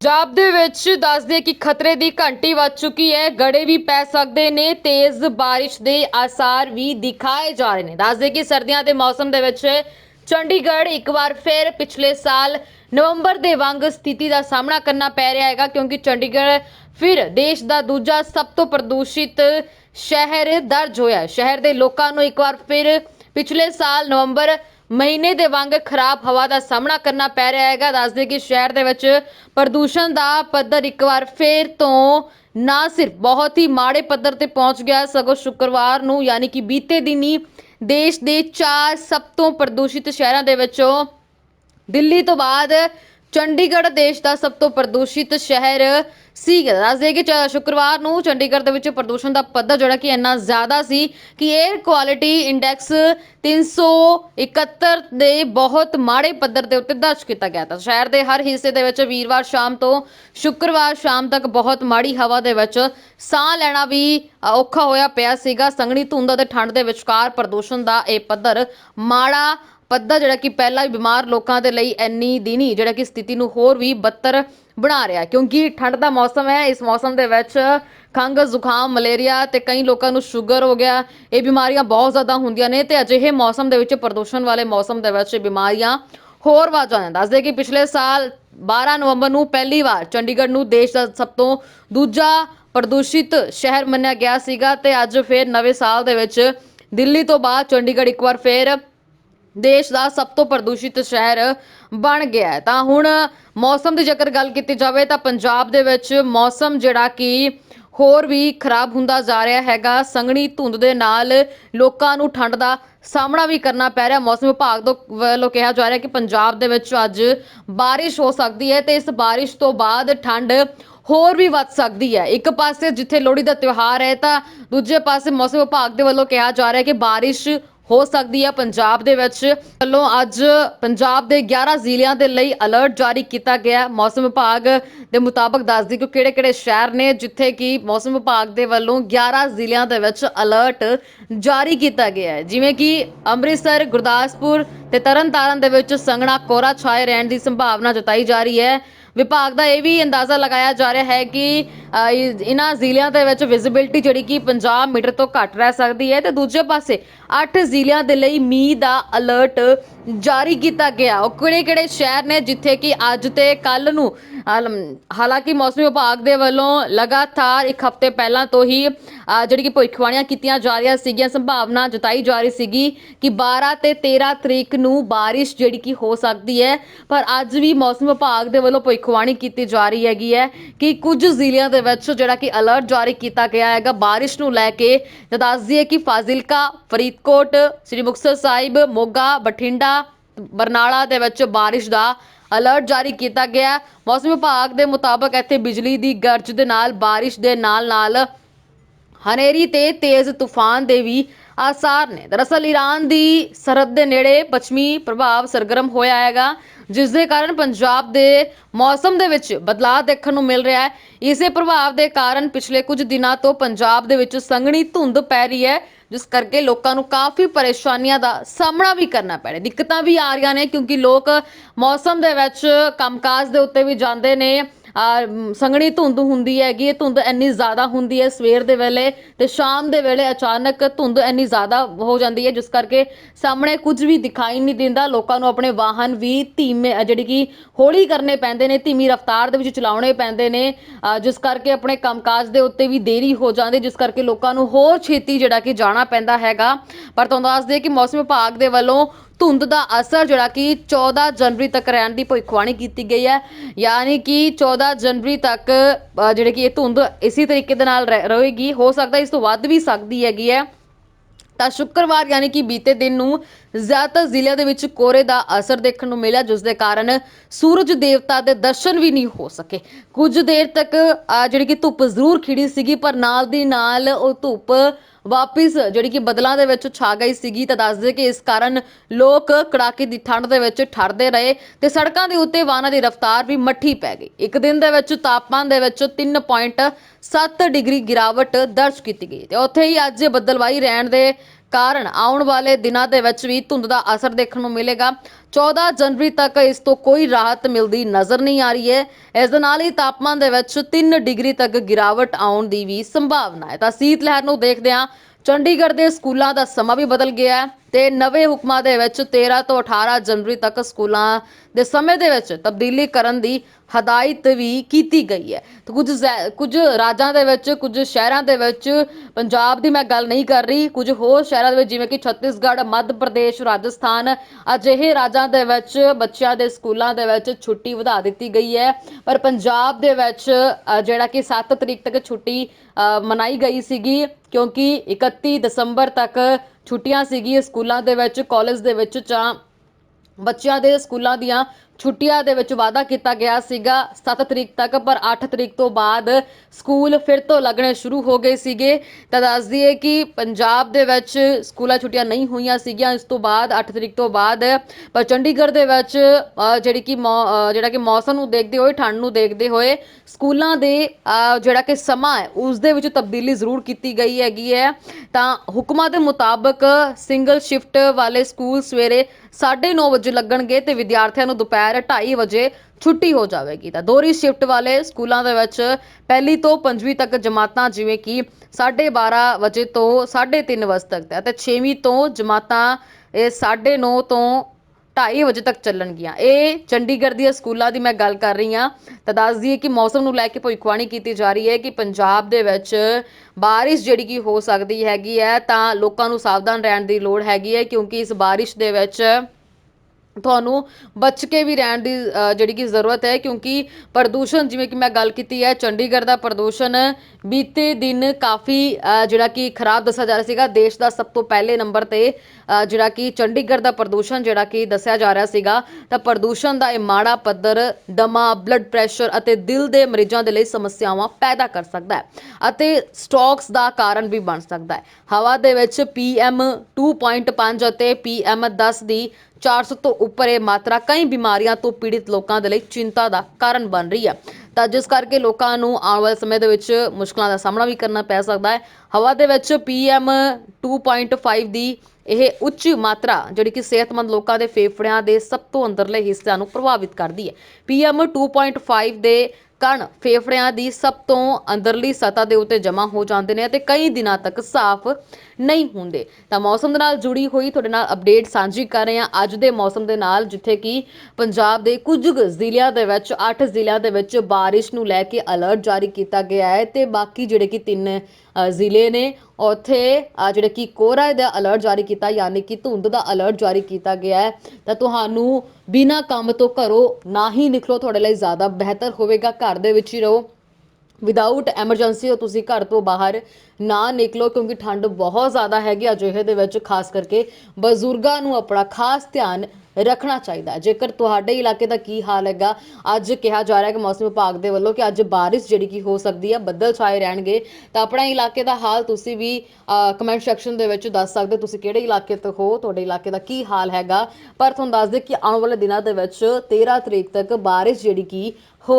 ਪੰਜਾਬ ਦੇ ਵਿੱਚ ਦੱਸਦੇ ਕਿ ਖਤਰੇ ਦੀ ਘੰਟੀ ਵੱਜ ਚੁੱਕੀ ਹੈ। ਗੜੇ ਵੀ ਪੈ ਸਕਦੇ ਨੇ, ਤੇਜ਼ ਬਾਰਿਸ਼ ਦੇ ਆਸਾਰ ਵੀ ਦਿਖਾਏ ਜਾ ਰਹੇ ਨੇ। ਦੱਸਦੇ ਕਿ ਸਰਦੀਆਂ ਦੇ ਮੌਸਮ ਦੇ ਵਿੱਚ ਚੰਡੀਗੜ੍ਹ ਇੱਕ ਵਾਰ ਫਿਰ ਪਿਛਲੇ ਸਾਲ ਨਵੰਬਰ ਦੇ ਵਾਂਗ ਸਥਿਤੀ ਦਾ ਸਾਹਮਣਾ ਕਰਨਾ ਪੈ ਰਿਹਾ ਹੈਗਾ, ਕਿਉਂਕਿ ਚੰਡੀਗੜ੍ਹ ਫਿਰ ਦੇਸ਼ ਦਾ ਦੂਜਾ ਸਭ ਤੋਂ ਪ੍ਰਦੂਸ਼ਿਤ ਸ਼ਹਿਰ ਦਰਜ ਹੋਇਆ ਸ਼ਹਿਰ ਦੇ ਲੋਕਾਂ ਨੂੰ ਇੱਕ ਵਾਰ ਫਿਰ ਪਿਛਲੇ ਸਾਲ ਨਵੰਬਰ ਮਹੀਨੇ ਦੇ ਵਾਂਗ ਖਰਾਬ ਹਵਾ ਦਾ ਸਾਹਮਣਾ ਕਰਨਾ ਪੈ ਰਿਹਾ ਹੈਗਾ। ਦੱਸਦੇ ਕਿ ਸ਼ਹਿਰ ਦੇ ਵਿੱਚ ਪ੍ਰਦੂਸ਼ਣ ਦਾ ਪੱਧਰ ਇੱਕ ਵਾਰ ਫੇਰ ਤੋਂ ਨਾ ਸਿਰਫ ਬਹੁਤ ਹੀ ਮਾੜੇ ਪੱਧਰ ਤੇ ਪਹੁੰਚ ਗਿਆ, ਸਗੋਂ ਸ਼ੁੱਕਰਵਾਰ ਨੂੰ ਯਾਨੀ ਕਿ ਬੀਤੇ ਦਿਨੀ ਦੇਸ਼ ਦੇ ਚਾਰ ਸਭ ਤੋਂ ਪ੍ਰਦੂਸ਼ਿਤ ਸ਼ਹਿਰਾਂ ਦੇ ਵਿੱਚੋਂ ਦਿੱਲੀ ਤੋਂ ਬਾਅਦ ਚੰਡੀਗੜ੍ਹ ਦੇਸ਼ ਦਾ ਸਭ ਤੋਂ ਪ੍ਰਦੂਸ਼ਿਤ ਸ਼ਹਿਰ ਸੀ। ਦੱਸਦੇ ਕਿ ਚ- ਸ਼ੁੱਕਰਵਾਰ ਨੂੰ ਚੰਡੀਗੜ੍ਹ ਦੇ ਵਿੱਚ ਪ੍ਰਦੂਸ਼ਣ ਦਾ ਪੱਧਰ ਜਿਹੜਾ ਕਿ ਇੰਨਾ ਜ਼ਿਆਦਾ ਸੀ ਕਿ 에ਅਰ ਕੁਆਲਿਟੀ ਇੰਡੈਕਸ 371 ਦੇ ਬਹੁਤ ਮਾੜੇ ਪੱਧਰ ਦੇ ਉੱਤੇ ਦਰਜ ਕੀਤਾ ਗਿਆ ਤਾਂ ਸ਼ਹਿਰ ਦੇ ਹਰ ਹਿੱਸੇ ਦੇ ਵਿੱਚ ਵੀਰਵਾਰ ਸ਼ਾਮ ਤੋਂ ਸ਼ੁੱਕਰਵਾਰ ਸ਼ਾਮ ਤੱਕ ਬਹੁਤ ਮਾੜੀ ਹਵਾ ਦੇ ਵਿੱਚ ਸਾਹ ਲੈਣਾ ਵੀ ਅ, ਔਖਾ ਹੋਇਆ ਪਿਆ ਸੀਗਾ। ਸੰਘਣੀ ਧੁੰਦ ਅਤੇ ਠੰਡ ਦੇ ਵਿਚਕਾਰ ਪ੍ਰਦੂਸ਼ਣ ਦਾ ਇਹ ਪੱਧਰ ਮਾੜਾ ਪੱਧਰ ਜਿਹੜਾ ਕਿ ਪਹਿਲਾਂ ਹੀ ਬਿਮਾਰ ਲੋਕਾਂ ਦੇ ਲਈ ਇੰਨੀ ਦਿਨੀ ਜਿਹੜਾ ਕਿ ਸਥਿਤੀ ਨੂੰ ਹੋਰ ਵੀ ਬੱਤਰ ਬਣਾ ਰਿਹਾ ਕਿਉਂਕਿ ਠੰਡ ਦਾ ਮੌਸਮ ਹੈ, ਇਸ ਮੌਸਮ ਦੇ ਵਿੱਚ ਖੰਘ, ਜ਼ੁਕਾਮ, ਮਲੇਰੀਆ ਤੇ ਕਈ ਲੋਕਾਂ ਨੂੰ ਸ਼ੂਗਰ ਹੋ ਗਿਆ। ਇਹ ਬਿਮਾਰੀਆਂ ਬਹੁਤ ਜ਼ਿਆਦਾ ਹੁੰਦੀਆਂ ਨੇ ਤੇ ਅਜਿਹੇ ਮੌਸਮ ਦੇ ਵਿੱਚ ਪ੍ਰਦੂਸ਼ਣ ਵਾਲੇ ਮੌਸਮ ਦੇ ਵਿੱਚ ਇਹ ਬਿਮਾਰੀਆਂ ਹੋਰ ਵੱਧ ਜਾਂਦੀਆਂ ਦੱਸਦੇ ਕਿ ਪਿਛਲੇ ਸਾਲ 12 ਨਵੰਬਰ ਨੂੰ ਪਹਿਲੀ ਵਾਰ ਚੰਡੀਗੜ੍ਹ ਨੂੰ ਦੇਸ਼ ਦਾ ਸਭ ਤੋਂ ਦੂਜਾ ਪ੍ਰਦੂਸ਼ਿਤ ਸ਼ਹਿਰ ਮੰਨਿਆ ਗਿਆ ਸੀਗਾ ਤੇ ਅੱਜ ਫਿਰ ਨਵੇਂ ਸਾਲ ਦੇ ਵਿੱਚ ਦਿੱਲੀ ਤੋਂ ਬਾਅਦ ਚੰਡੀਗੜ੍ਹ ਇੱਕ ਵਾਰ ਫਿਰ ਦੇਸ਼ ਦਾ ਸਭ ਤੋਂ ਪ੍ਰਦੂਸ਼ਿਤ ਸ਼ਹਿਰ ਬਣ ਗਿਆ ਹੈ। ਤਾਂ ਹੁਣ ਮੌਸਮ ਦੀ ਜੇਕਰ ਗੱਲ ਕੀਤੀ ਜਾਵੇ ਤਾਂ ਪੰਜਾਬ ਦੇ ਵਿੱਚ ਮੌਸਮ ਜਿਹੜਾ ਕਿ ਹੋਰ ਵੀ ਖਰਾਬ ਹੁੰਦਾ ਜਾ ਰਿਹਾ ਹੈਗਾ। ਸੰਘਣੀ ਧੁੰਦ ਦੇ ਨਾਲ ਲੋਕਾਂ ਨੂੰ ਠੰਡ ਦਾ ਸਾਹਮਣਾ ਵੀ ਕਰਨਾ ਪੈ ਰਿਹਾ। ਮੌਸਮ ਵਿਭਾਗ ਤੋਂ ਵੱਲੋਂ ਕਿਹਾ ਜਾ ਰਿਹਾ ਕਿ ਪੰਜਾਬ ਦੇ ਵਿੱਚ ਅੱਜ ਬਾਰਿਸ਼ ਹੋ ਸਕਦੀ ਹੈ ਤੇ ਇਸ ਬਾਰਿਸ਼ ਤੋਂ ਬਾਅਦ ਠੰਡ ਹੋਰ ਵੀ ਵੱਧ ਸਕਦੀ ਹੈ। ਇੱਕ ਪਾਸੇ ਜਿੱਥੇ ਲੋਹੜੀ ਦਾ ਤਿਉਹਾਰ ਹੈ ਤਾਂ ਦੂਜੇ ਪਾਸੇ ਮੌਸਮ ਵਿਭਾਗ ਦੇ ਵੱਲੋਂ ਕਿਹਾ ਜਾ ਰਿਹਾ ਕਿ ਬਾਰਿਸ਼ ਹੋ ਸਕਦੀ ਹੈ। ਪੰਜਾਬ ਦੇ ਵਿੱਚ ਵੱਲੋਂ ਅੱਜ ਪੰਜਾਬ ਦੇ 11 ਜ਼ਿਲ੍ਹਿਆਂ ਦੇ ਲਈ ਅਲਰਟ ਜਾਰੀ ਕੀਤਾ ਗਿਆ ਮੌਸਮ ਵਿਭਾਗ ਦੇ ਮੁਤਾਬਕ ਦੱਸਦੀ ਕਿ ਕਿਹੜੇ-ਕਿਹੜੇ ਸ਼ਹਿਰ ਨੇ, ਜਿੱਥੇ ਕਿ ਮੌਸਮ ਵਿਭਾਗ ਦੇ ਵੱਲੋਂ 11 ਜ਼ਿਲ੍ਹਿਆਂ ਦੇ ਵਿੱਚ ਅਲਰਟ ਜਾਰੀ ਕੀਤਾ ਗਿਆ ਹੈ। ਜਿਵੇਂ ਕਿ ਅੰਮ੍ਰਿਤਸਰ, ਗੁਰਦਾਸਪੁਰ ਤੇ ਤਰਨਤਾਰਨ ਦੇ ਵਿੱਚ ਸੰਘਣਾ ਕੋਹਰਾ ਛਾਏ ਰਹਿਣ ਦੀ ਸੰਭਾਵਨਾ ਜਤਾਈ ਜਾ ਰਹੀ ਹੈ। ਵਿਭਾਗ ਦਾ ਇਹ ਵੀ ਅੰਦਾਜ਼ਾ ਲਗਾਇਆ ਜਾ ਰਿਹਾ ਹੈ ਕਿ ਇਹਨਾਂ ਜ਼ਿਲ੍ਹਿਆਂ ਦੇ ਵਿੱਚ ਵਿਜ਼ਿਬਿਲਟੀ ਜਿਹੜੀ ਕਿ 50 ਮੀਟਰ ਤੋਂ ਘੱਟ ਰਹਿ ਸਕਦੀ ਹੈ ਤੇ ਦੂਜੇ ਪਾਸੇ 8 ਜ਼ਿਲ੍ਹਿਆਂ ਦੇ ਲਈ ਮੀਂਹ ਦਾ ਅਲਰਟ ਜਾਰੀ ਕੀਤਾ ਗਿਆ। ਉਹ ਕਿਹੜੇ-ਕਿਹੜੇ ਸ਼ਹਿਰ ਨੇ ਜਿੱਥੇ ਕਿ ਅੱਜ ਤੇ ਕੱਲ ਨੂੰ ਹਾਲਾਂਕਿ ਮੌਸਮ ਵਿਭਾਗ ਦੇ ਵੱਲੋਂ ਲਗਾਤਾਰ ਇੱਕ ਹਫ਼ਤੇ ਪਹਿਲਾਂ ਤੋਂ ਹੀ ਜਿਹੜੀ ਕਿ ਭਵਿੱਖਬਾਣੀਆਂ ਕੀਤੀਆਂ ਜਾ ਰਹੀਆਂ ਸੀਗੀਆਂ, ਸੰਭਾਵਨਾ ਜਤਾਈ ਜਾ ਰਹੀ ਸੀਗੀ ਕਿ 12 ਤੇ 13 ਤਰੀਕ ਨੂੰ ਬਾਰਿਸ਼ ਜਿਹੜੀ ਕਿ ਹੋ ਸਕਦੀ ਹੈ। ਪਰ ਅੱਜ ਵੀ ਮੌਸਮ ਵਿਭਾਗ ਦੇ ਵੱਲੋਂ ਭਵਿੱਖਬਾਣੀ ਕੀਤੀ ਜਾ ਰਹੀ ਹੈਗੀ ਹੈ ਕਿ ਕੁਝ ਜ਼ਿਲ੍ਹਿਆਂ ਦੇ ਵਿੱਚ ਜਿਹੜਾ ਕਿ ਅਲਰਟ ਜਾਰੀ ਕੀਤਾ ਗਿਆ ਹੈਗਾ। ਬਾਰਿਸ਼ ਨੂੰ ਲੈ ਕੇ ਤਾਂ ਦੱਸ ਦਈਏ ਕਿ ਫਾਜ਼ਿਲਕਾ ਫਰੀਦਕੋਟ, ਸ੍ਰੀ ਮੁਕਤਸਰ ਸਾਹਿਬ, ਮੋਗਾ, ਬਠਿੰਡਾ, ਬਰਨਾਲਾ ਦੇ ਵਿੱਚ ਬਾਰਿਸ਼ ਦਾ ਅਲਰਟ ਜਾਰੀ ਕੀਤਾ ਗਿਆ ਮੌਸਮ ਵਿਭਾਗ ਦੇ ਮੁਤਾਬਕ ਇੱਥੇ ਬਿਜਲੀ ਦੀ ਗਰਜ ਦੇ ਨਾਲ ਬਾਰਿਸ਼ ਦੇ ਨਾਲ ਨਾਲ ਹਨੇਰੀ ਤੇ ਤੇਜ਼ ਤੂਫਾਨ ਦੇ ਵੀ ਆਸਾਰ ਨੇ। ਦਰਅਸਲ ਈਰਾਨ ਦੀ ਸਰਹੱਦ ਦੇ ਨੇੜੇ ਪੱਛਮੀ ਪ੍ਰਭਾਵ ਸਰਗਰਮ ਹੋਇਆ ਹੈਗਾ ਜਿਸ ਦੇ ਕਾਰਨ ਪੰਜਾਬ ਦੇ ਮੌਸਮ ਦੇ ਵਿੱਚ ਬਦਲਾਅ ਦੇਖਣ ਨੂੰ ਮਿਲ ਰਿਹਾ ਹੈ। ਇਸੇ ਪ੍ਰਭਾਵ ਦੇ ਕਾਰਨ ਪਿਛਲੇ ਕੁਝ ਦਿਨਾਂ ਤੋਂ ਪੰਜਾਬ ਦੇ ਵਿੱਚ ਸੰਘਣੀ ਧੁੰਦ ਪੈ ਰਹੀ ਹੈ, ਜਿਸ ਕਰਕੇ ਲੋਕਾਂ ਨੂੰ ਕਾਫੀ ਪਰੇਸ਼ਾਨੀਆਂ ਦਾ ਸਾਹਮਣਾ ਵੀ ਕਰਨਾ ਪੈ ਰਿਹਾ। ਦਿੱਕਤਾਂ ਵੀ ਆ ਰਹੀਆਂ ਨੇ, ਕਿਉਂਕਿ ਲੋਕ ਮੌਸਮ ਦੇ ਵਿੱਚ ਕੰਮਕਾਜ ਦੇ ਉੱਤੇ ਵੀ ਜਾਂਦੇ ਨੇ। ਸੰਘਣੀ ਧੁੰਦ ਹੁੰਦੀ ਹੈਗੀ ਇਹ ਧੁੰਦ ਇੰਨੀ ਜ਼ਿਆਦਾ ਹੁੰਦੀ ਹੈ ਸਵੇਰ ਦੇ ਵੇਲੇ ਤੇ ਸ਼ਾਮ ਦੇ ਵੇਲੇ ਅਚਾਨਕ ਧੁੰਦ ਇੰਨੀ ਜ਼ਿਆਦਾ ਹੋ ਜਾਂਦੀ ਹੈ, ਜਿਸ ਕਰਕੇ ਸਾਹਮਣੇ ਕੁਝ ਵੀ ਦਿਖਾਈ ਨਹੀਂ ਦਿੰਦਾ, ਲੋਕਾਂ ਨੂੰ ਆਪਣੇ ਵਾਹਨ ਵੀ ਧੀਮੇ ਜਿਹੜੀ ਕਿ ਹੌਲੀ ਕਰਨੇ ਪੈਂਦੇ ਨੇ, ਧੀਮੀ ਰਫ਼ਤਾਰ ਦੇ ਵਿੱਚ ਚਲਾਉਣੇ ਪੈਂਦੇ ਨੇ ਜਿਸ ਕਰਕੇ ਆਪਣੇ ਕੰਮਕਾਜ ਦੇ ਉੱਤੇ ਵੀ ਦੇਰੀ ਹੋ ਜਾਂਦੀ ਜਿਸ ਕਰਕੇ ਲੋਕਾਂ ਨੂੰ ਹੋਰ ਛੇਤੀ ਜਿਹੜਾ ਕਿ ਜਾਣਾ ਪੈਂਦਾ ਹੈਗਾ। ਪਰ ਤੁਹਾਨੂੰ ਦੱਸ ਦਈਏ ਕਿ ਮੌਸਮ ਵਿਭਾਗ ਦੇ ਵੱਲੋਂ ਧੁੰਦ ਦਾ ਅਸਰ ਜਿਹੜਾ ਕਿ 14 ਜਨਵਰੀ ਤੱਕ ਰਹਿਣ ਦੀ ਭਵਿੱਖਬਾਣੀ ਕੀਤੀ ਗਈ ਹੈ। ਯਾਨੀ ਕਿ 14 ਜਨਵਰੀ ਤੱਕ ਅ, ਜਿਹੜੇ ਕਿ ਇਹ ਧੁੰਦ ਇਸੇ ਤਰੀਕੇ ਦੇ ਨਾਲ ਰਹਿ- ਰਹੇਗੀ। ਹੋ ਸਕਦਾ ਇਸ ਤੋਂ ਵੱਧ ਵੀ ਸਕਦੀ ਹੈਗੀ ਹੈ। ਤਾਂ ਸ਼ੁੱਕਰਵਾਰ ਯਾਨੀ ਕਿ ਬੀਤੇ ਦਿਨ ਨੂੰ ਜ਼ਿਆਦਾਤਰ ਜ਼ਿਲ੍ਹਿਆਂ ਦੇ ਵਿੱਚ ਕੋਹਰੇ ਦਾ ਅਸਰ ਦੇਖਣ ਨੂੰ ਮਿਲਿਆ, ਜਿਸ ਦੇ ਕਾਰਨ ਸੂਰਜ ਦੇਵਤਾ ਦੇ ਦਰਸ਼ਨ ਵੀ ਨਹੀਂ ਹੋ ਸਕੇ। ਕੁਝ ਦੇਰ ਤੱਕ ਜਿਹੜੀ ਕਿ ਧੁੱਪ ਜ਼ਰੂਰ ਖਿੜੀ ਸੀਗੀ, ਪਰ ਨਾਲ ਦੀ ਨਾਲ ਉਹ ਧੁੱਪ ਵਾਪਿਸ ਜਿਹੜੀ ਕਿ ਬਦਲਾਂ ਦੇ ਵਿੱਚ ਛਾ ਗਈ ਸੀਗੀ। ਤਾਂ ਦੱਸਦੇ ਕਿ ਇਸ ਕਾਰਨ ਲੋਕ ਕੜਾਕੇ ਦੀ ਠੰਡ ਦੇ ਵਿੱਚ ਠਰਦੇ ਰਹੇ ਤੇ ਸੜਕਾਂ ਦੇ ਉੱਤੇ ਵਾਹਨਾਂ ਦੀ ਰਫ਼ਤਾਰ ਵੀ ਮੱਠੀ ਪੈ ਗਈ। ਇੱਕ ਦਿਨ ਦੇ ਵਿੱਚ ਤਾਪਮਾਨ ਦੇ ਵਿੱਚ 3.7 ਡਿਗਰੀ ਗਿਰਾਵਟ ਦਰਜ ਕੀਤੀ ਗਈ ਤੇ ਉੱਥੇ ਹੀ ਅੱਜ ਬੱਦਲਵਾਈ ਰਹਿਣ ਦੇ ਕਾਰਨ ਆਉਣ ਵਾਲੇ ਦਿਨਾਂ ਦੇ ਵਿੱਚ ਵੀ ਧੁੰਦ ਦਾ ਅਸਰ ਦੇਖਣ ਨੂੰ ਮਿਲੇਗਾ। 14 ਜਨਵਰੀ ਤੱਕ ਇਸ ਤੋਂ ਕੋਈ ਰਾਹਤ ਮਿਲਦੀ ਨਜ਼ਰ ਨਹੀਂ ਆ ਰਹੀ ਹੈ। ਇਸ ਦੇ ਨਾਲ ਹੀ ਤਾਪਮਾਨ ਦੇ ਵਿੱਚ 3 ਡਿਗਰੀ ਤੱਕ ਗਿਰਾਵਟ ਆਉਣ ਦੀ ਵੀ ਸੰਭਾਵਨਾ ਹੈ। ਤਾਂ ਸੀਤ ਲਹਿਰ ਨੂੰ ਦੇਖਦਿਆਂ ਚੰਡੀਗੜ੍ਹ ਦੇ ਸਕੂਲਾਂ ਦਾ ਸਮਾਂ ਵੀ ਬਦਲ ਗਿਆ ਹੈ। ਤੇ ਨਵੇਂ ਹੁਕਮਾਂ ਦੇ ਵਿੱਚ 13 ਤੋਂ 18 ਜਨਵਰੀ ਤੱਕ ਸਕੂਲਾਂ ਦੇ ਸਮੇਂ ਦੇ ਵਿੱਚ ਤਬਦੀਲੀ ਕਰਨ ਦੀ ਹਦਾਇਤ ਵੀ ਕੀਤੀ ਗਈ ਹੈ। ਤੇ ਕੁਝ ਜ਼ੈ- ਕੁਝ ਰਾਜਾਂ ਦੇ ਵਿੱਚ, ਕੁਝ ਸ਼ਹਿਰਾਂ ਦੇ ਵਿੱਚ, ਪੰਜਾਬ ਦੀ ਮੈਂ ਗੱਲ ਨਹੀਂ ਕਰ ਰਹੀ, ਕੁਝ ਹੋਰ ਸ਼ਹਿਰਾਂ ਦੇ ਵਿੱਚ ਜਿਵੇਂ ਕਿ ਛੱਤੀਸਗੜ੍ਹ, ਮੱਧ ਪ੍ਰਦੇਸ਼, ਰਾਜਸਥਾਨ, ਅਜਿਹੇ ਰਾਜਾਂ ਦੇ ਵਿੱਚ ਬੱਚਿਆਂ ਦੇ ਸਕੂਲਾਂ ਦੇ ਵਿੱਚ ਛੁੱਟੀ ਵਧਾ ਦਿੱਤੀ ਗਈ ਹੈ। ਪਰ ਪੰਜਾਬ ਦੇ ਵਿੱਚ ਜਿਹੜਾ ਕਿ 7 ਤਰੀਕ ਤੱਕ ਛੁੱਟੀ ਮਨਾਈ ਗਈ ਸੀਗੀ, ਕਿਉਂਕਿ 31 ਦਸੰਬਰ ਤੱਕ ਛੁੱਟੀਆਂ ਸੀਗੀ ਸਕੂਲਾਂ ਦੇ ਵਿੱਚ ਕਾਲਜ ਦੇ ਵਿੱਚ ਜਾਂ ਬੱਚਿਆਂ ਦੇ ਸਕੂਲਾਂ ਦੀਆਂ ਛੁੱਟੀਆਂ ਦੇ ਵਿੱਚ ਵਾਅਦਾ ਕੀਤਾ ਗਿਆ ਸੀਗਾ 7 ਤਰੀਕ ਤੱਕ, ਪਰ 8 ਤਰੀਕ ਤੋਂ ਬਾਅਦ ਸਕੂਲ ਫਿਰ ਤੋਂ ਲੱਗਣੇ ਸ਼ੁਰੂ ਹੋ ਗਏ ਸੀਗੇ। ਤਾਂ ਦੱਸ ਦਈਏ ਕਿ ਪੰਜਾਬ ਦੇ ਵਿੱਚ ਸਕੂਲਾਂ ਛੁੱਟੀਆਂ ਨਹੀਂ ਹੋਈਆਂ ਸੀਗੀਆਂ। ਇਸ ਤੋਂ ਬਾਅਦ 8 ਤਰੀਕ ਤੋਂ ਬਾਅਦ, ਪਰ ਚੰਡੀਗੜ੍ਹ ਦੇ ਵਿੱਚ ਜਿਹੜੀ ਕਿ ਮੌ- ਜਿਹੜਾ ਕਿ ਮੌਸਮ ਨੂੰ ਦੇਖਦੇ ਹੋਏ, ਠੰਡ ਨੂੰ ਦੇਖਦੇ ਹੋਏ ਸਕੂਲਾਂ ਦੇ ਜਿਹੜਾ ਕਿ ਸਮਾਂ ਹੈ, ਉਸ ਦੇ ਵਿੱਚ ਤਬਦੀਲੀ ਜ਼ਰੂਰ ਕੀਤੀ ਗਈ ਹੈਗੀ ਹੈ। ਤਾਂ ਹੁਕਮਾਂ ਦੇ ਮੁਤਾਬਕ ਸਿੰਗਲ ਸ਼ਿਫਟ ਵਾਲੇ ਸਕੂਲ ਸਵੇਰੇ 9:30 ਵਜੇ ਲੱਗਣਗੇ ਤੇ ਵਿਦਿਆਰਥੀਆਂ ਨੂੰ ਦੁਪਹਿਰ 2:30 ਵਜੇ ਛੁੱਟੀ ਹੋ ਜਾਵੇਗੀ। ਤਾਂ ਦੋਹਰੀ ਸ਼ਿਫਟ ਵਾਲੇ ਸਕੂਲਾਂ ਦੇ ਵਿੱਚ ਪਹਿਲੀ ਤੋਂ ਪੰਜਵੀਂ ਤੱਕ ਜਮਾਤਾਂ ਜਿਵੇਂ ਕਿ 12:30 ਵਜੇ ਤੋਂ 3:30 ਵਜੇ ਤੱਕ ਹੈ ਤੇ 6ਵੀਂ ਤੋਂ ਜਮਾਤਾਂ ਇਹ 9:30 ਤੋਂ 2:30 ਵਜੇ ਤੱਕ ਚੱਲਣਗੀਆਂ। ਇਹ ਚੰਡੀਗੜ੍ਹ ਦੀਆਂ ਸਕੂਲਾਂ ਦੀ ਮੈਂ ਗੱਲ ਕਰ ਰਹੀ ਹਾਂ। ਤਾਂ ਦੱਸ ਦਈਏ ਕਿ ਮੌਸਮ ਨੂੰ ਲੈ ਕੇ ਭਵਿੱਖਬਾਣੀ ਕੀਤੀ ਜਾ ਰਹੀ ਹੈ ਕਿ ਪੰਜਾਬ ਦੇ ਵਿੱਚ ਬਾਰਿਸ਼ ਜਿਹੜੀ ਕਿ ਹੋ ਸਕਦੀ ਹੈਗੀ ਹੈ ਤਾਂ ਲੋਕਾਂ ਨੂੰ ਸਾਵਧਾਨ ਰਹਿਣ ਦੀ ਲੋੜ ਹੈਗੀ ਹੈ ਕਿਉਂਕਿ ਇਸ ਬਾਰਿਸ਼ ਦੇ ਵਿੱਚ ਤੁਹਾਨੂੰ ਬਚ ਕੇ ਵੀ ਰਹਿਣ ਦੀ ਜਿਹੜੀ ਕਿ ਜ਼ਰੂਰਤ ਹੈ, ਕਿਉਂਕਿ ਪ੍ਰਦੂਸ਼ਣ, ਜਿਵੇਂ ਕਿ ਮੈਂ ਗੱਲ ਕੀਤੀ ਹੈ, ਚੰਡੀਗੜ੍ਹ ਦਾ ਪ੍ਰਦੂਸ਼ਣ ਬੀਤੇ ਦਿਨ ਕਾਫੀ ਜਿਹੜਾ ਕਿ ਖਰਾਬ ਦੱਸਿਆ ਜਾ ਰਿਹਾ ਸੀਗਾ। ਦੇਸ਼ ਦਾ ਸਭ ਤੋਂ ਪਹਿਲੇ ਨੰਬਰ ਤੇ ਜਿਹੜਾ ਕਿ ਚੰਡੀਗੜ੍ਹ ਦਾ ਪ੍ਰਦੂਸ਼ਣ ਜਿਹੜਾ ਕਿ ਦੱਸਿਆ ਜਾ ਰਿਹਾ ਸੀਗਾ, ਤਾਂ ਪ੍ਰਦੂਸ਼ਣ ਦਾ ਇਹ ਮਾੜਾ ਪੱਧਰ ਦਮਾ ਬਲੱਡ ਪ੍ਰੈਸ਼ਰ ਅਤੇ ਦਿਲ ਦੇ ਮਰੀਜ਼ਾਂ ਦੇ ਲਈ ਸਮੱਸਿਆਵਾਂ ਪੈਦਾ ਕਰ ਸਕਦਾ ਹੈ ਅਤੇ ਸਟ੍ਰੋਕਸ ਦਾ ਕਾਰਨ ਵੀ ਬਣ ਸਕਦਾ ਹੈ। ਹਵਾ ਦੇ ਵਿੱਚ PM 2.5 ਅਤੇ PM 10 ਦੀ 400 ਤੋਂ ਉੱਪਰ ਇਹ ਮਾਤਰਾ ਕਈ ਬਿਮਾਰੀਆਂ ਤੋਂ ਪੀੜਿਤ ਲੋਕਾਂ ਦੇ ਲਈ ਚਿੰਤਾ ਦਾ ਕਾਰਨ ਬਣ ਰਹੀ ਹੈ ਤਾਂ ਜਿਸ ਕਰਕੇ ਲੋਕਾਂ ਨੂੰ ਆਉਣ ਵਾਲੇ ਸਮੇਂ ਦੇ ਵਿੱਚ ਮੁਸ਼ਕਲਾਂ ਦਾ ਸਾਹਮਣਾ ਵੀ ਕਰਨਾ ਪੈ ਸਕਦਾ ਹੈ। ਹਵਾ ਦੇ ਵਿੱਚ PM 2.5 ਦੀ ਇਹ ਉੱਚ ਮਾਤਰਾ, ਜਿਹੜੀ ਕਿ ਸਿਹਤਮੰਦ ਲੋਕਾਂ ਦੇ ਫੇਫੜਿਆਂ ਦੇ ਸਭ ਤੋਂ ਅੰਦਰਲੇ ਹਿੱਸਿਆਂ ਨੂੰ ਪ੍ਰਭਾਵਿਤ ਕਰਦੀ ਹੈ। PM 2.5 ਦੇ ਕਣ ਫੇਫੜਿਆਂ ਦੀ ਸਭ ਤੋਂ ਅੰਦਰਲੀ ਸਤ੍ਹਾ ਦੇ ਉੱਤੇ ਜਮ੍ਹਾਂ ਹੋ ਜਾਂਦੇ ਨੇ ਅਤੇ ਕਈ ਦਿਨਾਂ ਤੱਕ ਸਾਫ਼ ਨਹੀਂ ਹੁੰਦੇ। ਤਾਂ ਮੌਸਮ ਦੇ ਨਾਲ ਜੁੜੀ ਹੋਈ ਤੁਹਾਡੇ ਨਾਲ ਅਪਡੇਟ ਸਾਂਝੀ ਕਰ ਰਹੇ ਹਾਂ ਅੱਜ ਦੇ ਮੌਸਮ ਦੇ ਨਾਲ, ਜਿੱਥੇ ਕਿ ਪੰਜਾਬ ਦੇ ਕੁਝ ਜ਼ਿਲ੍ਹਿਆਂ ਦੇ ਵਿੱਚ 8 ਜ਼ਿਲ੍ਹਿਆਂ ਦੇ ਵਿੱਚ ਬਾਰਿਸ਼ ਨੂੰ ਲੈ ਕੇ ਅਲਰਟ ਜਾਰੀ ਕੀਤਾ ਗਿਆ ਹੈ ਤੇ ਬਾਕੀ ਜਿਹੜੇ ਕਿ ਤਿੰਨ ਜ਼ਿਲ੍ਹੇ ਨੇ, ਉੱਥੇ ਜਿਹੜੇ ਕਿ ਕੋਹਰਾ ਦਾ ਅਲਰਟ ਜਾਰੀ ਕੀਤਾ, ਯਾਨੀ ਕਿ ਧੁੰਦ ਦਾ ਅਲਰਟ ਜਾਰੀ ਕੀਤਾ ਗਿਆ ਹੈ। ਤਾਂ ਤੁਹਾਨੂੰ ਬਿਨਾਂ ਕੰਮ ਤੋਂ ਘਰੋਂ ਨਾ ਹੀ ਨਿਕਲੋ, ਤੁਹਾਡੇ ਲਈ ਜ਼ਿਆਦਾ ਬਿਹਤਰ ਹੋਵੇਗਾ। ਘਰ ਦੇ ਵਿੱਚ ਹੀ ਰਹੋ। ਵਿਦਆਊਟ ਐਮਰਜੈਂਸੀ ਤੁਸੀਂ ਘਰ ਤੋਂ ਬਾਹਰ ਨਾ ਨਿਕਲੋ ਕਿਉਂਕਿ ਠੰਡ ਬਹੁਤ ਜ਼ਿਆਦਾ ਹੈਗੀ ਅਜਿਹੇ ਦੇ ਵਿੱਚ, ਖਾਸ ਕਰਕੇ ਬਜ਼ੁਰਗਾਂ ਨੂੰ ਆਪਣਾ ਖਾਸ ਧਿਆਨ ਰੱਖਣਾ ਚਾਹੀਦਾ। ਹੈ ਜੇਕਰ ਤੁਹਾਡੇ ਇਲਾਕੇ ਦਾ ਕੀ ਹਾਲ ਹੈਗਾ, ਅੱਜ ਕਿਹਾ ਜਾ ਰਿਹਾ ਹੈ ਕਿ ਮੌਸਮ ਵਿਭਾਗ ਦੇ ਵੱਲੋਂ ਕਿ ਅੱਜ ਬਾਰਿਸ਼ ਜਿਹੜੀ ਕਿ ਹੋ ਸਕਦੀ ਹੈ ਬੱਦਲ ਛਾਏ ਰਹਿਣਗੇ। ਤਾਂ ਆਪਣਾ ਇਲਾਕੇ ਦਾ ਹਾਲ ਤੁਸੀਂ ਵੀ ਕਮੈਂਟ ਸੈਕਸ਼ਨ ਦੇ ਵਿੱਚ ਦੱਸ ਸਕਦੇ ਹੋ, ਤੁਸੀਂ ਕਿਹੜੇ ਇਲਾਕੇ ਤੋਂ ਹੋ, ਤੁਹਾਡੇ ਇਲਾਕੇ ਦਾ ਕੀ ਹਾਲ ਹੈਗਾ। ਪਰ ਤੁਹਾਨੂੰ ਦੱਸ ਦੇ ਕਿ ਆਉਣ ਵਾਲੇ ਦਿਨਾਂ ਦੇ ਵਿੱਚ 13 ਤਰੀਕ ਤੱਕ ਬਾਰਿਸ਼ ਜਿਹੜੀ ਕਿ ਹੋ